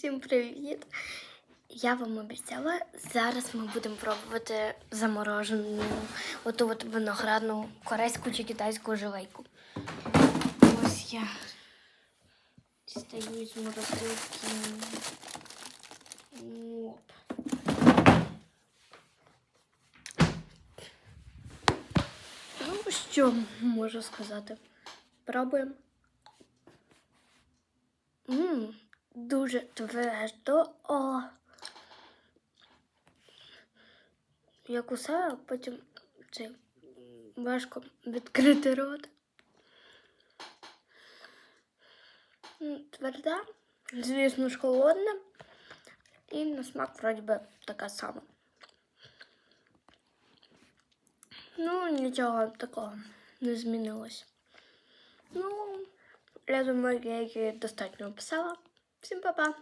Всім привіт! Я вам обіцяла, зараз ми будемо пробувати заморожену оту от виноградну корейську чи китайську жилейку. Ось я дістаю з морозилки. Ну, що можу сказати? Пробуємо. Дуже твердо. О. Я кусаю, а потім це важко відкрити рот. Тверда, звісно ж, холодна. І на смак вроді би така сама. Ну, нічого такого не змінилось. Ну, я думаю, я її достатньо описала. 亲爸爸。